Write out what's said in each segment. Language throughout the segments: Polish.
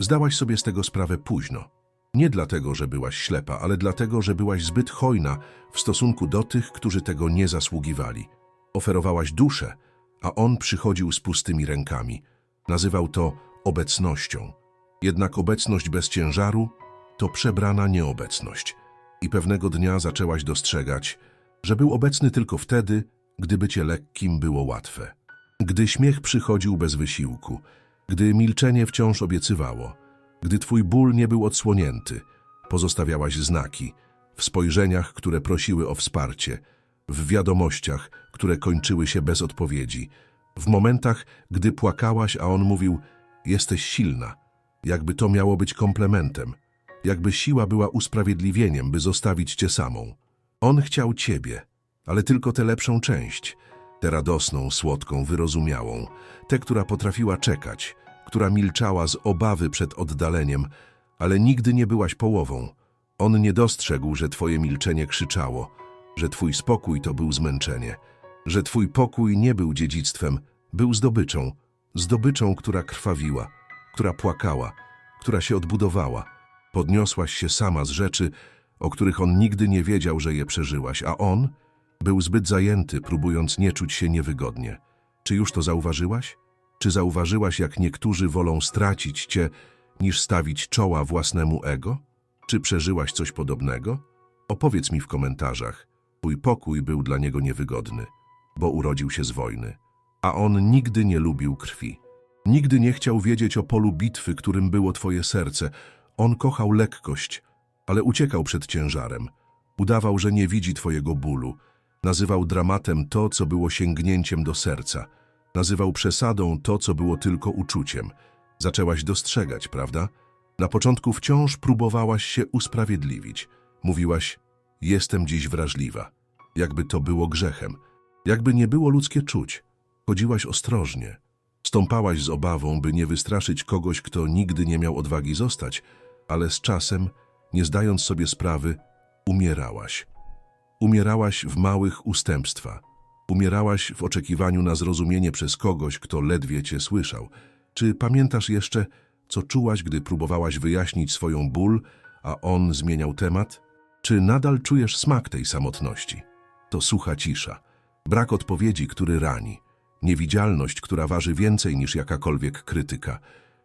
Zdałaś sobie z tego sprawę późno. Nie dlatego, że byłaś ślepa, ale dlatego, że byłaś zbyt hojna w stosunku do tych, którzy tego nie zasługiwali. Oferowałaś duszę, a on przychodził z pustymi rękami. Nazywał to obecnością. Jednak obecność bez ciężaru to przebrana nieobecność. I pewnego dnia zaczęłaś dostrzegać, że był obecny tylko wtedy, gdy bycie lekkim było łatwe. Gdy śmiech przychodził bez wysiłku, gdy milczenie wciąż obiecywało, gdy twój ból nie był odsłonięty, pozostawiałaś znaki w spojrzeniach, które prosiły o wsparcie, w wiadomościach, które kończyły się bez odpowiedzi, w momentach, gdy płakałaś, a on mówił: Jesteś silna, jakby to miało być komplementem, jakby siła była usprawiedliwieniem, by zostawić cię samą. On chciał ciebie, ale tylko tę lepszą część, tę radosną, słodką, wyrozumiałą, tę, która potrafiła czekać, która milczała z obawy przed oddaleniem, ale nigdy nie byłaś połową. On nie dostrzegł, że twoje milczenie krzyczało, że twój spokój to był zmęczenie, że twój pokój nie był dziedzictwem, był zdobyczą, zdobyczą, która krwawiła, która płakała, która się odbudowała. Podniosłaś się sama z rzeczy, o których on nigdy nie wiedział, że je przeżyłaś, a on był zbyt zajęty, próbując nie czuć się niewygodnie. Czy już to zauważyłaś? Czy zauważyłaś, jak niektórzy wolą stracić cię, niż stawić czoła własnemu ego? Czy przeżyłaś coś podobnego? Opowiedz mi w komentarzach. Twój pokój był dla niego niewygodny, bo urodził się z wojny. A on nigdy nie lubił krwi. Nigdy nie chciał wiedzieć o polu bitwy, którym było twoje serce. On kochał lekkość, ale uciekał przed ciężarem. Udawał, że nie widzi twojego bólu. Nazywał dramatem to, co było sięgnięciem do serca. Nazywał przesadą to, co było tylko uczuciem. Zaczęłaś dostrzegać, prawda? Na początku wciąż próbowałaś się usprawiedliwić. Mówiłaś, jestem dziś wrażliwa. Jakby to było grzechem. Jakby nie było ludzkie czuć. Chodziłaś ostrożnie. Stąpałaś z obawą, by nie wystraszyć kogoś, kto nigdy nie miał odwagi zostać, ale z czasem, nie zdając sobie sprawy, umierałaś. Umierałaś w małych ustępstwa. Umierałaś w oczekiwaniu na zrozumienie przez kogoś, kto ledwie cię słyszał. Czy pamiętasz jeszcze, co czułaś, gdy próbowałaś wyjaśnić swoją ból, a on zmieniał temat? Czy nadal czujesz smak tej samotności? To sucha cisza, brak odpowiedzi, który rani, niewidzialność, która waży więcej niż jakakolwiek krytyka.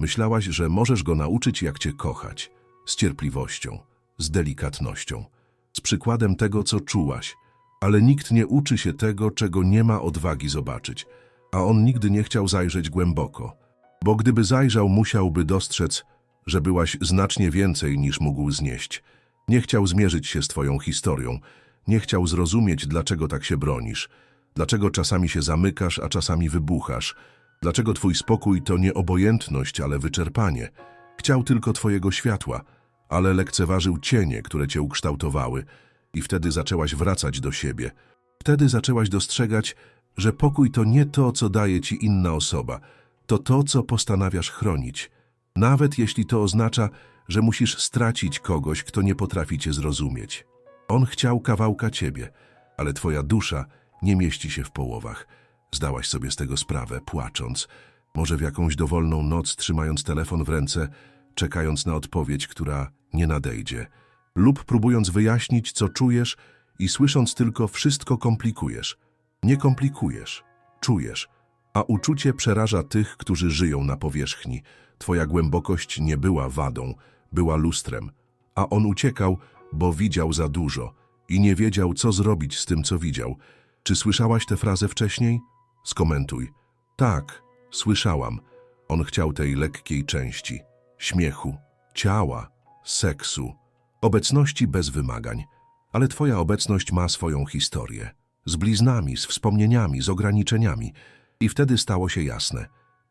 Myślałaś, że możesz go nauczyć, jak cię kochać, z cierpliwością, z delikatnością, z przykładem tego, co czułaś, ale nikt nie uczy się tego, czego nie ma odwagi zobaczyć, a on nigdy nie chciał zajrzeć głęboko, bo gdyby zajrzał, musiałby dostrzec, że byłaś znacznie więcej niż mógł znieść. Nie chciał zmierzyć się z twoją historią, nie chciał zrozumieć, dlaczego tak się bronisz, dlaczego czasami się zamykasz, a czasami wybuchasz, dlaczego twój spokój to nie obojętność, ale wyczerpanie. Chciał tylko twojego światła, ale lekceważył cienie, które cię ukształtowały i wtedy zaczęłaś wracać do siebie. Wtedy zaczęłaś dostrzegać, że pokój to nie to, co daje ci inna osoba, to to, co postanawiasz chronić. Nawet jeśli to oznacza, że musisz stracić kogoś, kto nie potrafi cię zrozumieć. On chciał kawałka ciebie, ale twoja dusza nie mieści się w połowach. Zdałaś sobie z tego sprawę, płacząc, może w jakąś dowolną noc trzymając telefon w ręce, czekając na odpowiedź, która nie nadejdzie, lub próbując wyjaśnić, co czujesz i słysząc tylko wszystko komplikujesz. Nie komplikujesz, czujesz, a uczucie przeraża tych, którzy żyją na powierzchni. Twoja głębokość nie była wadą, była lustrem, a on uciekał, bo widział za dużo i nie wiedział, co zrobić z tym, co widział. Czy słyszałaś tę frazę wcześniej? Skomentuj. Tak, słyszałam. On chciał tej lekkiej części, śmiechu, ciała, seksu, obecności bez wymagań. Ale twoja obecność ma swoją historię. Z bliznami, z wspomnieniami, z ograniczeniami. I wtedy stało się jasne.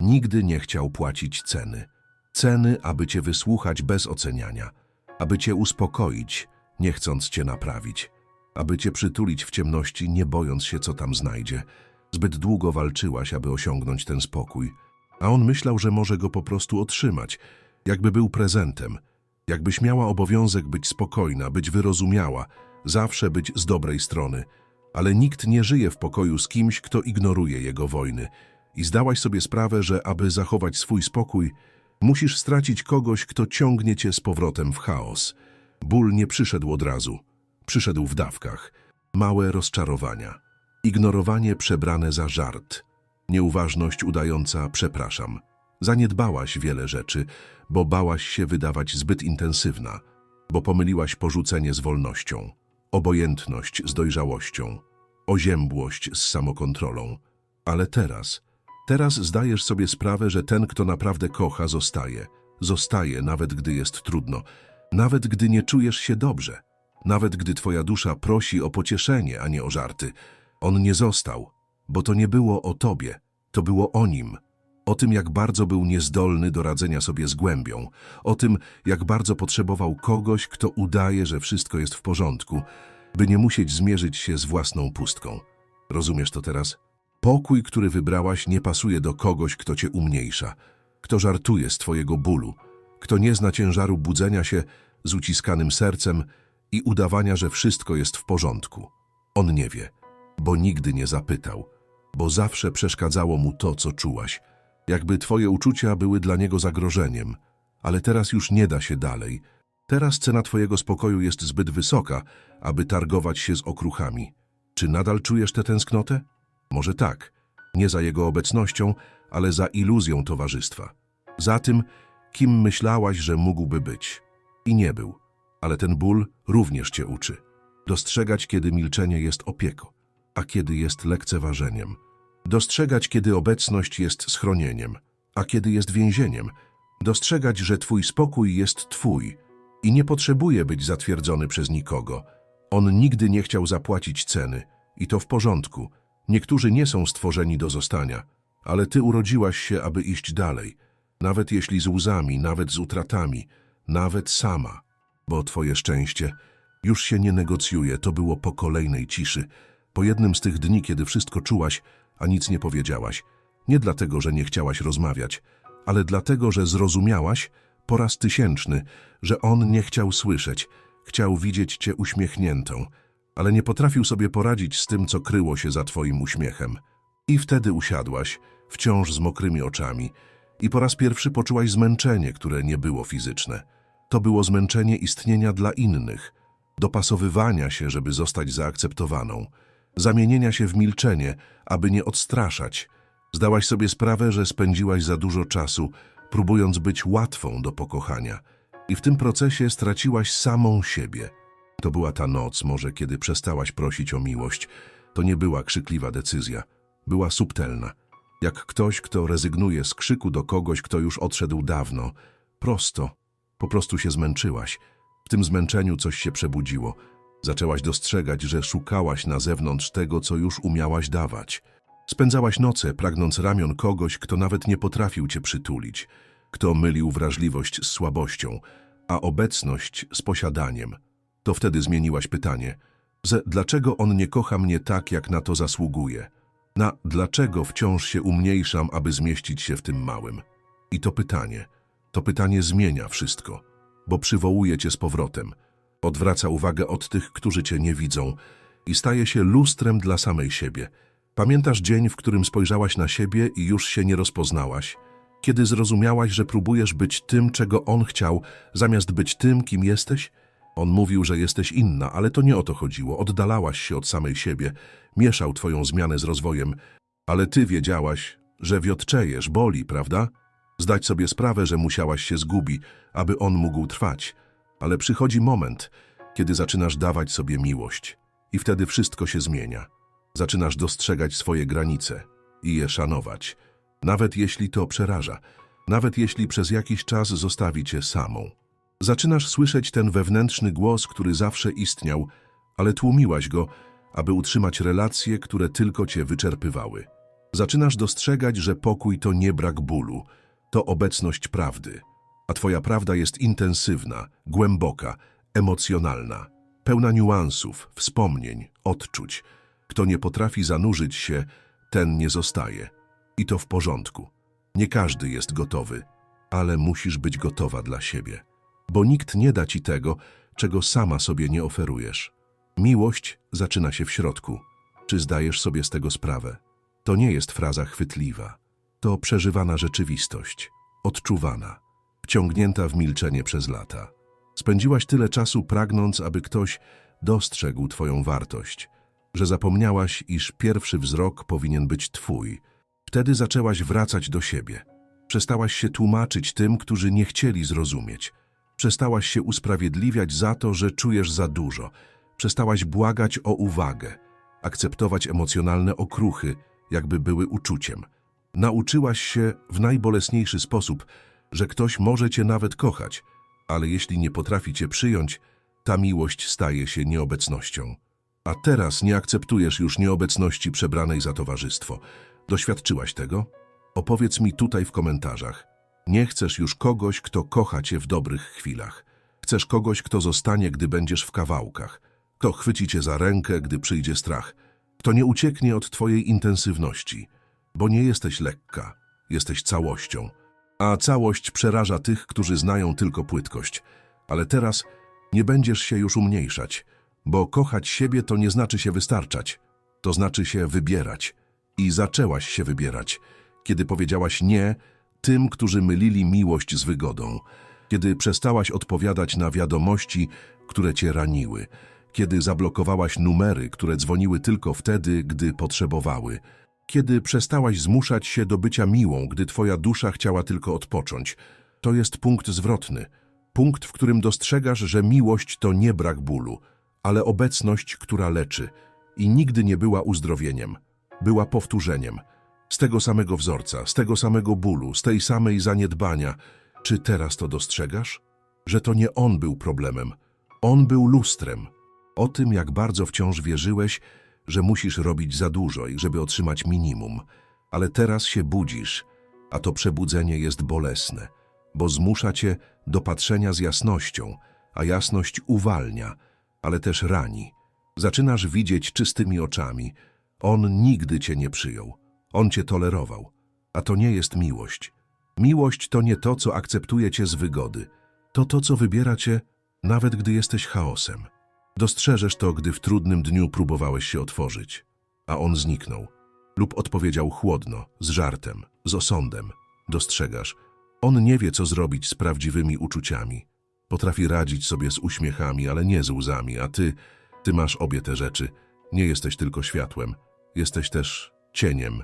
Nigdy nie chciał płacić ceny. Ceny, aby cię wysłuchać bez oceniania. Aby cię uspokoić, nie chcąc cię naprawić. Aby cię przytulić w ciemności, nie bojąc się, co tam znajdzie. Zbyt długo walczyłaś, aby osiągnąć ten spokój. A on myślał, że może go po prostu otrzymać, jakby był prezentem. Jakbyś miała obowiązek być spokojna, być wyrozumiała, zawsze być z dobrej strony. Ale nikt nie żyje w pokoju z kimś, kto ignoruje jego wojny. I zdałaś sobie sprawę, że aby zachować swój spokój, Musisz stracić kogoś, kto ciągnie cię z powrotem w chaos. Ból nie przyszedł od razu. Przyszedł w dawkach. Małe rozczarowania. Ignorowanie przebrane za żart. Nieuważność udająca przepraszam. Zaniedbałaś wiele rzeczy, bo bałaś się wydawać zbyt intensywna, bo pomyliłaś porzucenie z wolnością, obojętność z dojrzałością, oziębłość z samokontrolą. Ale teraz, teraz zdajesz sobie sprawę, że ten, kto naprawdę kocha, zostaje. Zostaje, nawet gdy jest trudno, nawet gdy nie czujesz się dobrze, nawet gdy twoja dusza prosi o pocieszenie, a nie o żarty. On nie został, bo to nie było o tobie, to było o nim. O tym, jak bardzo był niezdolny do radzenia sobie z głębią, o tym, jak bardzo potrzebował kogoś, kto udaje, że wszystko jest w porządku, by nie musieć zmierzyć się z własną pustką. Rozumiesz to teraz? Pokój, który wybrałaś, nie pasuje do kogoś, kto cię umniejsza, kto żartuje z twojego bólu, kto nie zna ciężaru budzenia się z uciskanym sercem i udawania, że wszystko jest w porządku. On nie wie, bo nigdy nie zapytał, bo zawsze przeszkadzało mu to, co czułaś, jakby twoje uczucia były dla niego zagrożeniem. Ale teraz już nie da się dalej. Teraz cena twojego spokoju jest zbyt wysoka, aby targować się z okruchami. Czy nadal czujesz tę tęsknotę? Może tak. Nie za jego obecnością, ale za iluzją towarzystwa. Za tym, kim myślałaś, że mógłby być. I nie był. Ale ten ból również cię uczy. Dostrzegać, kiedy milczenie jest opieką, a kiedy jest lekceważeniem. Dostrzegać, kiedy obecność jest schronieniem, a kiedy jest więzieniem. Dostrzegać, że twój spokój jest twój i nie potrzebuje być zatwierdzony przez nikogo. On nigdy nie chciał zapłacić ceny i to w porządku. Niektórzy nie są stworzeni do zostania, ale ty urodziłaś się, aby iść dalej. Nawet jeśli z łzami, nawet z utratami, nawet sama. Bo twoje szczęście już się nie negocjuje, to było po kolejnej ciszy. Po jednym z tych dni, kiedy wszystko czułaś, a nic nie powiedziałaś. Nie dlatego, że nie chciałaś rozmawiać, ale dlatego, że zrozumiałaś po raz tysięczny, że on nie chciał słyszeć, chciał widzieć cię uśmiechniętą, ale nie potrafił sobie poradzić z tym, co kryło się za twoim uśmiechem. I wtedy usiadłaś, wciąż z mokrymi oczami, i po raz pierwszy poczułaś zmęczenie, które nie było fizyczne. To było zmęczenie istnienia dla innych, dopasowywania się, żeby zostać zaakceptowaną, zamienienia się w milczenie, aby nie odstraszać. Zdałaś sobie sprawę, że spędziłaś za dużo czasu, próbując być łatwą do pokochania. I w tym procesie straciłaś samą siebie. To była ta noc, może kiedy przestałaś prosić o miłość. To nie była krzykliwa decyzja. Była subtelna. Jak ktoś, kto rezygnuje z krzyku do kogoś, kto już odszedł dawno. Prosto. Po prostu się zmęczyłaś. W tym zmęczeniu coś się przebudziło. Zaczęłaś dostrzegać, że szukałaś na zewnątrz tego, co już umiałaś dawać. Spędzałaś noce, pragnąc ramion kogoś, kto nawet nie potrafił cię przytulić, kto mylił wrażliwość z słabością, a obecność z posiadaniem. To wtedy zmieniłaś pytanie. Z dlaczego on nie kocha mnie tak, jak na to zasługuje? Na dlaczego wciąż się umniejszam, aby zmieścić się w tym małym? I to pytanie, to pytanie zmienia wszystko, bo przywołuje cię z powrotem, odwraca uwagę od tych, którzy cię nie widzą i staje się lustrem dla samej siebie. Pamiętasz dzień, w którym spojrzałaś na siebie i już się nie rozpoznałaś? Kiedy zrozumiałaś, że próbujesz być tym, czego on chciał, zamiast być tym, kim jesteś? On mówił, że jesteś inna, ale to nie o to chodziło. Oddalałaś się od samej siebie, mieszał twoją zmianę z rozwojem, ale ty wiedziałaś, że wiotczejesz, boli, prawda? Zdać sobie sprawę, że musiałaś się zgubi, aby on mógł trwać. Ale przychodzi moment, kiedy zaczynasz dawać sobie miłość i wtedy wszystko się zmienia. Zaczynasz dostrzegać swoje granice i je szanować, nawet jeśli to przeraża, nawet jeśli przez jakiś czas zostawi cię samą. Zaczynasz słyszeć ten wewnętrzny głos, który zawsze istniał, ale tłumiłaś go, aby utrzymać relacje, które tylko cię wyczerpywały. Zaczynasz dostrzegać, że pokój to nie brak bólu, to obecność prawdy, a twoja prawda jest intensywna, głęboka, emocjonalna, pełna niuansów, wspomnień, odczuć. Kto nie potrafi zanurzyć się, ten nie zostaje. I to w porządku. Nie każdy jest gotowy, ale musisz być gotowa dla siebie bo nikt nie da ci tego, czego sama sobie nie oferujesz. Miłość zaczyna się w środku. Czy zdajesz sobie z tego sprawę? To nie jest fraza chwytliwa. To przeżywana rzeczywistość, odczuwana. Wciągnięta w milczenie przez lata. Spędziłaś tyle czasu pragnąc, aby ktoś dostrzegł twoją wartość, że zapomniałaś, iż pierwszy wzrok powinien być twój. Wtedy zaczęłaś wracać do siebie. Przestałaś się tłumaczyć tym, którzy nie chcieli zrozumieć. Przestałaś się usprawiedliwiać za to, że czujesz za dużo. Przestałaś błagać o uwagę, akceptować emocjonalne okruchy, jakby były uczuciem. Nauczyłaś się w najbolesniejszy sposób, że ktoś może cię nawet kochać, ale jeśli nie potrafi cię przyjąć, ta miłość staje się nieobecnością. A teraz nie akceptujesz już nieobecności przebranej za towarzystwo. Doświadczyłaś tego? Opowiedz mi tutaj w komentarzach. Nie chcesz już kogoś, kto kocha cię w dobrych chwilach. Chcesz kogoś, kto zostanie, gdy będziesz w kawałkach. Kto chwyci cię za rękę, gdy przyjdzie strach. Kto nie ucieknie od twojej intensywności. Bo nie jesteś lekka, jesteś całością. A całość przeraża tych, którzy znają tylko płytkość. Ale teraz nie będziesz się już umniejszać, bo kochać siebie to nie znaczy się wystarczać. To znaczy się wybierać. I zaczęłaś się wybierać, kiedy powiedziałaś nie tym, którzy mylili miłość z wygodą, kiedy przestałaś odpowiadać na wiadomości, które cię raniły, kiedy zablokowałaś numery, które dzwoniły tylko wtedy, gdy potrzebowały, kiedy przestałaś zmuszać się do bycia miłą, gdy twoja dusza chciała tylko odpocząć. To jest punkt zwrotny. Punkt, w którym dostrzegasz, że miłość to nie brak bólu, ale obecność, która leczy i nigdy nie była uzdrowieniem. Była powtórzeniem. Z tego samego wzorca, z tego samego bólu, z tej samej zaniedbania. Czy teraz to dostrzegasz? Że to nie on był problemem. On był lustrem. O tym, jak bardzo wciąż wierzyłeś, że musisz robić za dużo i żeby otrzymać minimum. Ale teraz się budzisz, a to przebudzenie jest bolesne, bo zmusza cię do patrzenia z jasnością, a jasność uwalnia, ale też rani. Zaczynasz widzieć czystymi oczami. On nigdy cię nie przyjął. On cię tolerował. A to nie jest miłość. Miłość to nie to, co akceptuje cię z wygody. To to, co wybiera cię, nawet gdy jesteś chaosem. Dostrzeżesz to, gdy w trudnym dniu próbowałeś się otworzyć, a on zniknął. Lub odpowiedział chłodno, z żartem, z osądem. Dostrzegasz, on nie wie, co zrobić z prawdziwymi uczuciami. Potrafi radzić sobie z uśmiechami, ale nie z łzami, a ty, ty masz obie te rzeczy. Nie jesteś tylko światłem, jesteś też cieniem.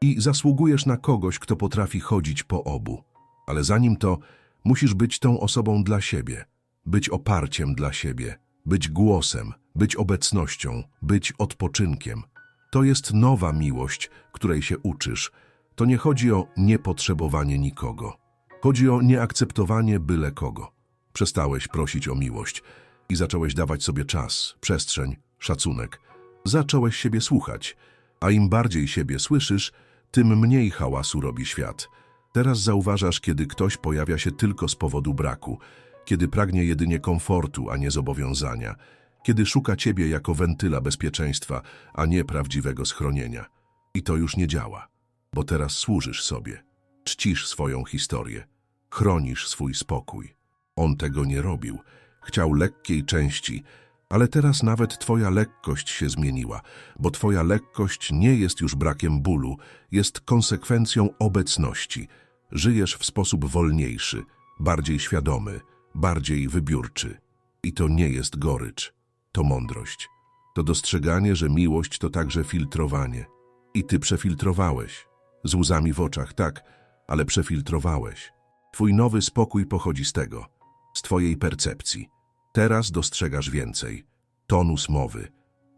I zasługujesz na kogoś, kto potrafi chodzić po obu. Ale zanim to, musisz być tą osobą dla siebie, być oparciem dla siebie, być głosem, być obecnością, być odpoczynkiem. To jest nowa miłość, której się uczysz. To nie chodzi o niepotrzebowanie nikogo. Chodzi o nieakceptowanie byle kogo. Przestałeś prosić o miłość i zacząłeś dawać sobie czas, przestrzeń, szacunek. Zacząłeś siebie słuchać, a im bardziej siebie słyszysz, tym mniej hałasu robi świat. Teraz zauważasz, kiedy ktoś pojawia się tylko z powodu braku, kiedy pragnie jedynie komfortu, a nie zobowiązania, kiedy szuka ciebie jako wentyla bezpieczeństwa, a nie prawdziwego schronienia. I to już nie działa, bo teraz służysz sobie, czcisz swoją historię, chronisz swój spokój. On tego nie robił, chciał lekkiej części, ale teraz nawet twoja lekkość się zmieniła, bo twoja lekkość nie jest już brakiem bólu, jest konsekwencją obecności. Żyjesz w sposób wolniejszy, bardziej świadomy, bardziej wybiórczy. I to nie jest gorycz, to mądrość. To dostrzeganie, że miłość to także filtrowanie. I ty przefiltrowałeś. Z łzami w oczach, tak, ale przefiltrowałeś. Twój nowy spokój pochodzi z tego, z twojej percepcji. Teraz dostrzegasz więcej. Tonus mowy,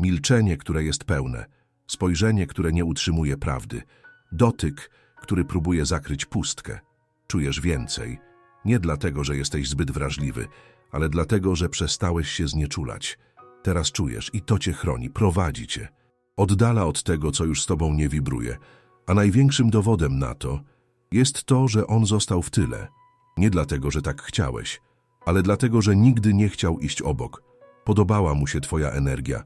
milczenie, które jest pełne, spojrzenie, które nie utrzymuje prawdy, dotyk, który próbuje zakryć pustkę. Czujesz więcej, nie dlatego, że jesteś zbyt wrażliwy, ale dlatego, że przestałeś się znieczulać. Teraz czujesz i to cię chroni, prowadzi cię. Oddala od tego, co już z tobą nie wibruje. A największym dowodem na to jest to, że on został w tyle. Nie dlatego, że tak chciałeś, ale dlatego, że nigdy nie chciał iść obok. Podobała mu się twoja energia,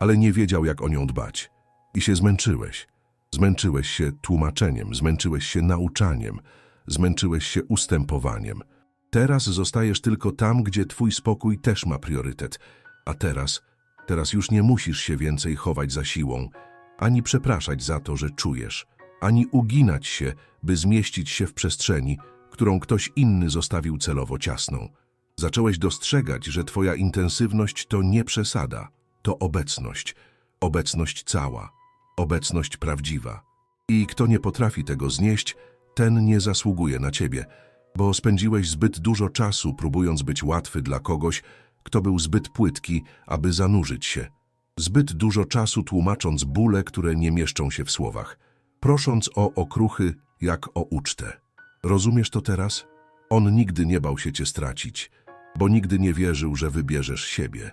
ale nie wiedział, jak o nią dbać. I się zmęczyłeś. Zmęczyłeś się tłumaczeniem, zmęczyłeś się nauczaniem, zmęczyłeś się ustępowaniem. Teraz zostajesz tylko tam, gdzie twój spokój też ma priorytet. A teraz, teraz już nie musisz się więcej chować za siłą, ani przepraszać za to, że czujesz, ani uginać się, by zmieścić się w przestrzeni, którą ktoś inny zostawił celowo ciasną. Zacząłeś dostrzegać, że twoja intensywność to nie przesada, to obecność, obecność cała, obecność prawdziwa. I kto nie potrafi tego znieść, ten nie zasługuje na ciebie, bo spędziłeś zbyt dużo czasu próbując być łatwy dla kogoś, kto był zbyt płytki, aby zanurzyć się. Zbyt dużo czasu tłumacząc bóle, które nie mieszczą się w słowach, prosząc o okruchy jak o ucztę. Rozumiesz to teraz? On nigdy nie bał się cię stracić, bo nigdy nie wierzył, że wybierzesz siebie.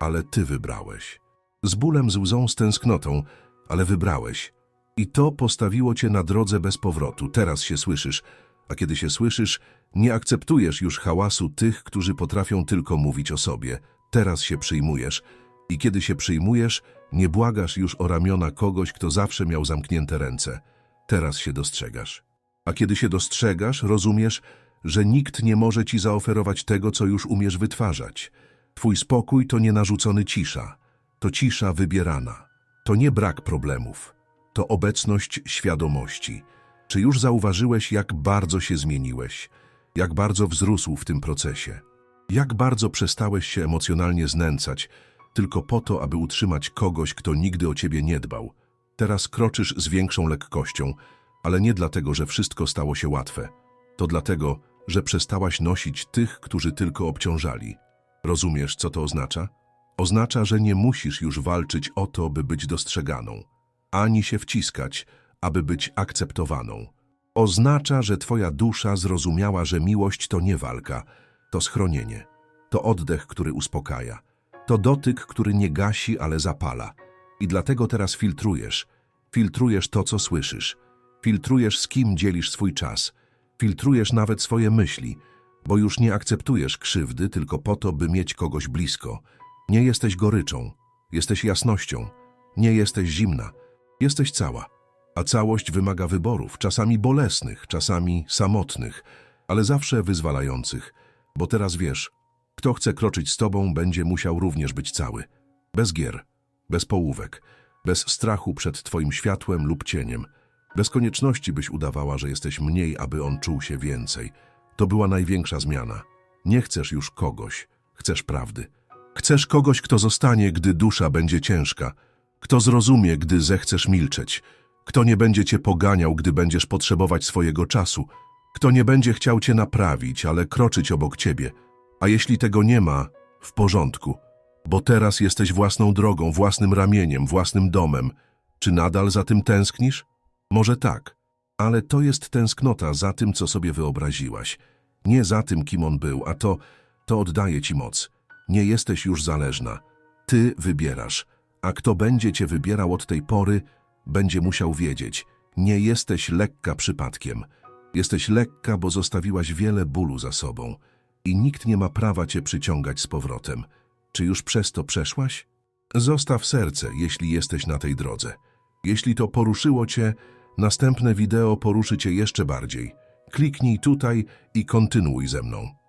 Ale ty wybrałeś. Z bólem, z łzą, z tęsknotą, ale wybrałeś. I to postawiło cię na drodze bez powrotu. Teraz się słyszysz, a kiedy się słyszysz, nie akceptujesz już hałasu tych, którzy potrafią tylko mówić o sobie. Teraz się przyjmujesz. I kiedy się przyjmujesz, nie błagasz już o ramiona kogoś, kto zawsze miał zamknięte ręce. Teraz się dostrzegasz. A kiedy się dostrzegasz, rozumiesz, że nikt nie może ci zaoferować tego, co już umiesz wytwarzać. Twój spokój to nie narzucony cisza, to cisza wybierana. To nie brak problemów, to obecność świadomości. Czy już zauważyłeś, jak bardzo się zmieniłeś, jak bardzo wzrósł w tym procesie? Jak bardzo przestałeś się emocjonalnie znęcać, tylko po to, aby utrzymać kogoś, kto nigdy o ciebie nie dbał? Teraz kroczysz z większą lekkością, ale nie dlatego, że wszystko stało się łatwe. To dlatego, że przestałaś nosić tych, którzy tylko obciążali. Rozumiesz, co to oznacza? Oznacza, że nie musisz już walczyć o to, by być dostrzeganą, ani się wciskać, aby być akceptowaną. Oznacza, że twoja dusza zrozumiała, że miłość to nie walka, to schronienie, to oddech, który uspokaja, to dotyk, który nie gasi, ale zapala. I dlatego teraz filtrujesz. Filtrujesz to, co słyszysz. Filtrujesz, z kim dzielisz swój czas. Filtrujesz nawet swoje myśli, bo już nie akceptujesz krzywdy tylko po to, by mieć kogoś blisko. Nie jesteś goryczą, jesteś jasnością. Nie jesteś zimna, jesteś cała. A całość wymaga wyborów, czasami bolesnych, czasami samotnych, ale zawsze wyzwalających. Bo teraz wiesz, kto chce kroczyć z tobą, będzie musiał również być cały. Bez gier, bez połówek, bez strachu przed twoim światłem lub cieniem. Bez konieczności byś udawała, że jesteś mniej, aby on czuł się więcej. To była największa zmiana. Nie chcesz już kogoś, chcesz prawdy. Chcesz kogoś, kto zostanie, gdy dusza będzie ciężka, kto zrozumie, gdy zechcesz milczeć, kto nie będzie cię poganiał, gdy będziesz potrzebować swojego czasu, kto nie będzie chciał cię naprawić, ale kroczyć obok ciebie. A jeśli tego nie ma, w porządku, bo teraz jesteś własną drogą, własnym ramieniem, własnym domem. Czy nadal za tym tęsknisz? Może tak, ale to jest tęsknota za tym, co sobie wyobraziłaś. Nie za tym, kim on był, a to, to oddaje ci moc. Nie jesteś już zależna. Ty wybierasz, a kto będzie cię wybierał od tej pory, będzie musiał wiedzieć. Nie jesteś lekka przypadkiem. Jesteś lekka, bo zostawiłaś wiele bólu za sobą i nikt nie ma prawa cię przyciągać z powrotem. Czy już przez to przeszłaś? Zostaw serce, jeśli jesteś na tej drodze. Jeśli to poruszyło cię, następne wideo poruszy cię jeszcze bardziej. Kliknij tutaj i kontynuuj ze mną.